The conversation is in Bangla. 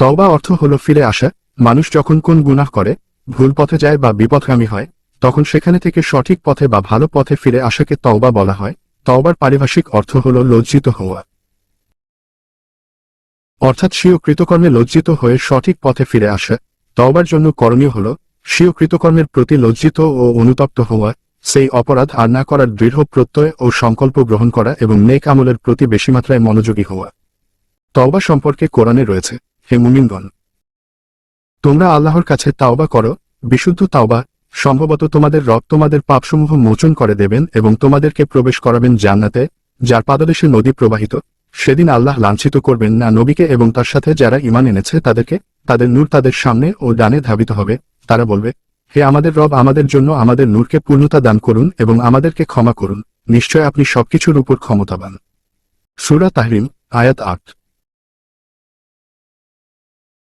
তওবা অর্থ হল ফিরে আসা, মানুষ যখন কোন গুনাহ করে, ভুল পথে যায় বা বিপথগামী হয়, তখন সেখানে থেকে সঠিক পথে বা ভালো পথে ফিরে আসাকে তওবা বলা হয়। তওবার পারিভাষিক অর্থ হল লজ্জিত হওয়া। অর্থাৎ স্বীয় কৃতকর্মে লজ্জিত হয়ে সঠিক পথে ফিরে আসা। তওবার জন্য করণীয় হল, স্বীয় কৃতকর্মের প্রতি লজ্জিত ও অনুতপ্ত হওয়া, সেই অপরাধ আর না করার দৃঢ় প্রত্যয় ও সংকল্প গ্রহণ করা এবং নেক আমলের প্রতি বেশি মাত্রায় মনোযোগী হওয়া। তওবা সম্পর্কে কোরআনে রয়েছে হে মুমিনগণ, তোমরা আল্লাহর কাছে তাওবা করো, বিশুদ্ধ তাওবা, সম্ভবত তোমাদের রব তোমাদের পাপসমূহ মোচন করে দেবেন এবং তোমাদেরকে প্রবেশ করাবেন জান্নাতে, যার পাদদেশে নদী প্রবাহিত। সেদিন আল্লাহ লাঞ্ছিত করবেন না নবীকে এবং তার সাথে যারা ইমান এনেছে তাদেরকে, তাদের নূর তাদের সামনে ও ডানে ধাবিত হবে। তারা বলবে, হে আমাদের রব আমাদের জন্য আমাদের নূরকে পূর্ণতা দান করুন এবং আমাদেরকে ক্ষমা করুন, নিশ্চয় আপনি সবকিছুর উপর ক্ষমতাবান। সুরা তাহরিম, আয়াত আট।